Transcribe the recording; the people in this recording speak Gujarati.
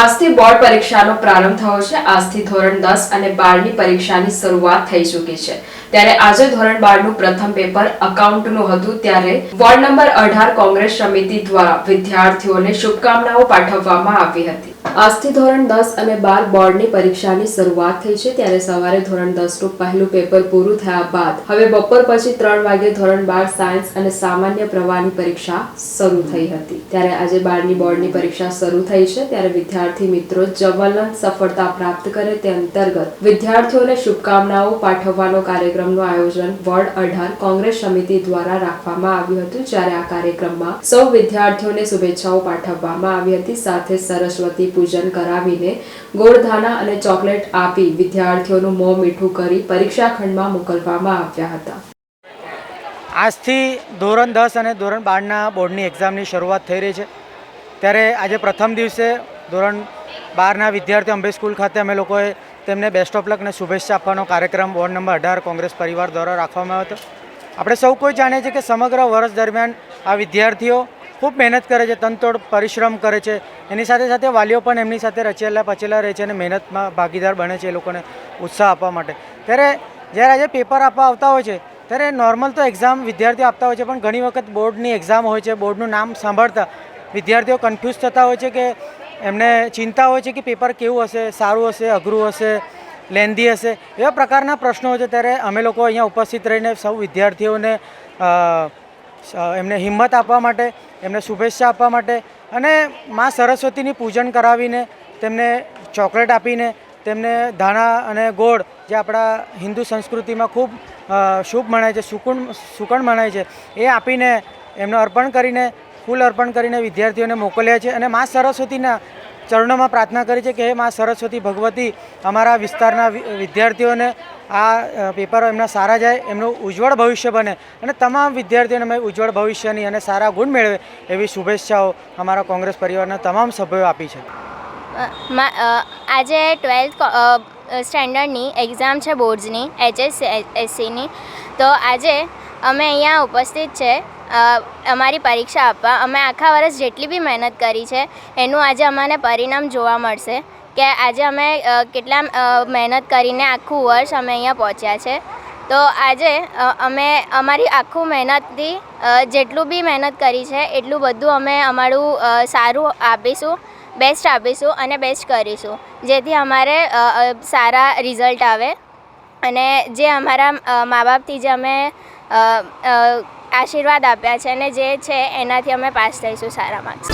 આજથી બોર્ડ પરીક્ષાનો પ્રારંભ થયો છે. આજથી ધોરણ દસ અને બારની પરીક્ષાની શરૂઆત થઈ ચૂકી છે. ત્યારે આજે ધોરણ બારનું પ્રથમ પેપર અકાઉન્ટનું હતું. ત્યારે વોર્ડ નંબર અઢાર કોંગ્રેસ સમિતિ દ્વારા વિદ્યાર્થીઓને શુભકામનાઓ પાઠવવામાં આવી હતી. આજથી ધોરણ દસ અને બાર બોર્ડની પરીક્ષાની શરૂઆત થઈ છે ત્યારે સવારે ધોરણ દસનું પહેલું પેપર પૂરું થયા બાદ હવે બપોર પછી ત્રણ વાગે ધોરણ બાર સાયન્સ અને સામાન્ય પ્રવાહની પરીક્ષા શરૂ થઈ હતી. ત્યારે આજે બારની બોર્ડની પરીક્ષા શરૂ થઈ છે ત્યારે વિદ્યાર્થી મિત્રો જવલન સફળતા પ્રાપ્ત કરે તે અંતર્ગત વિદ્યાર્થીઓને શુભકામનાઓ પાઠવવાનો કાર્યક્રમનું આયોજન વોર્ડ અઢાર કોંગ્રેસ સમિતિ દ્વારા રાખવામાં આવ્યું હતું જ્યારે આ કાર્યક્રમમાં સૌ વિદ્યાર્થીઓને શુભેચ્છાઓ પાઠવવામાં આવી હતી. સાથે સરસ્વતી પૂજન કરાવીને ગોળધાના અને ચોકલેટ આપી વિદ્યાર્થીઓનું મોં મીઠું કરી પરીક્ષા ખંડમાં મોકલવામાં આવ્યા હતા. આજથી ધોરણ દસ અને ધોરણ બારના બોર્ડની એક્ઝામની શરૂઆત થઈ રહી છે. ત્યારે આજે પ્રથમ દિવસે ધોરણ બારના વિદ્યાર્થીઓ અંબે સ્કૂલ ખાતે અમે લોકોએ તેમને બેસ્ટ ઓફ લક અને શુભેચ્છા આપવાનો કાર્યક્રમ વોર્ડ નંબર અઢાર કોંગ્રેસ પરિવાર દ્વારા રાખવામાં આવ્યો હતો. આપણે સૌ કોઈ જાણીએ છીએ કે સમગ્ર વર્ષ દરમિયાન આ વિદ્યાર્થીઓ ખૂબ મહેનત કરે છે, તનતોડ પરિશ્રમ કરે છે. એની સાથે સાથે વાલીઓ પણ એમની સાથે રચેલા પચેલા રહે છે અને મહેનતમાં ભાગીદાર બને છે એ લોકોને ઉત્સાહ આપવા માટે. ત્યારે જ્યારે આજે પેપર આપવા આવતા હોય છે, ત્યારે નોર્મલ તો એક્ઝામ વિદ્યાર્થીઓ આપતા હોય છે, પણ ઘણી વખત બોર્ડની એક્ઝામ હોય છે, બોર્ડનું નામ સાંભળતા વિદ્યાર્થીઓ કન્ફ્યુઝ થતા હોય છે કે એમને ચિંતા હોય છે કે પેપર કેવું હશે, સારું હશે, અઘરું હશે, લેન્ધી હશે, એવા પ્રકારના પ્રશ્નો હોય છે. ત્યારે અમે લોકો અહીંયા ઉપસ્થિત રહીને સૌ વિદ્યાર્થીઓને એમને હિંમત આપવા માટે, એમને શુભેચ્છા આપવા માટે અને મા સરસ્વતીની પૂજન કરાવીને, તેમને ચોકલેટ આપીને, તેમને ધાણા અને ગોળ જે આપણા હિન્દુ સંસ્કૃતિમાં ખૂબ શુભ મનાય છે, સુકુણ, સુકણ મનાય છે, એ આપીને એમને અર્પણ કરીને, ફૂલ અર્પણ કરીને વિદ્યાર્થીઓને મોકલ્યા છે અને મા સરસ્વતીના ચરણોમાં પ્રાર્થના કરી છે કે હે મા સરસ્વતી ભગવતી, અમારા વિસ્તારના વિદ્યાર્થીઓને આ પેપરો એમના સારા જાય, એમનું ઉજ્જવળ ભવિષ્ય બને અને તમામ વિદ્યાર્થીઓને અમે ઉજ્જવળ ભવિષ્યની અને સારા ગુણ મેળવે એવી શુભેચ્છાઓ અમારા કોંગ્રેસ પરિવારના તમામ સભ્યોએ આપી છે. આજે ટ્વેલ્થ સ્ટેન્ડર્ડની એક્ઝામ છે બોર્ડ્સની, એચએસ એસસીની. તો આજે અમે અહીંયા ઉપસ્થિત છે અમારી પરીક્ષા આપવા. અમે આખા વર્ષ જેટલી બી મહેનત કરી છે, એનું આજે અમને પરિણામ જોવા મળશે. કે આજે અમે કેટલા મહેનત કરીને આખું વર્ષ અમે અહીંયા પહોંચ્યા છે. તો આજે અમે અમારી આખું મહેનતથી જેટલું બી મહેનત કરી છે, એટલું બધું અમે અમારું સારું આપીશું બેસ્ટ આપીશું અને બેસ્ટ કરીશું. જેથી અમારે સારા રિઝલ્ટ આવે. અને જે અમારા મા બાપથી જે અમે આશીર્વાદ આપ્યા છે અને જે છે, એનાથી અમે પાસ થઈશું સારા માર્ક્સ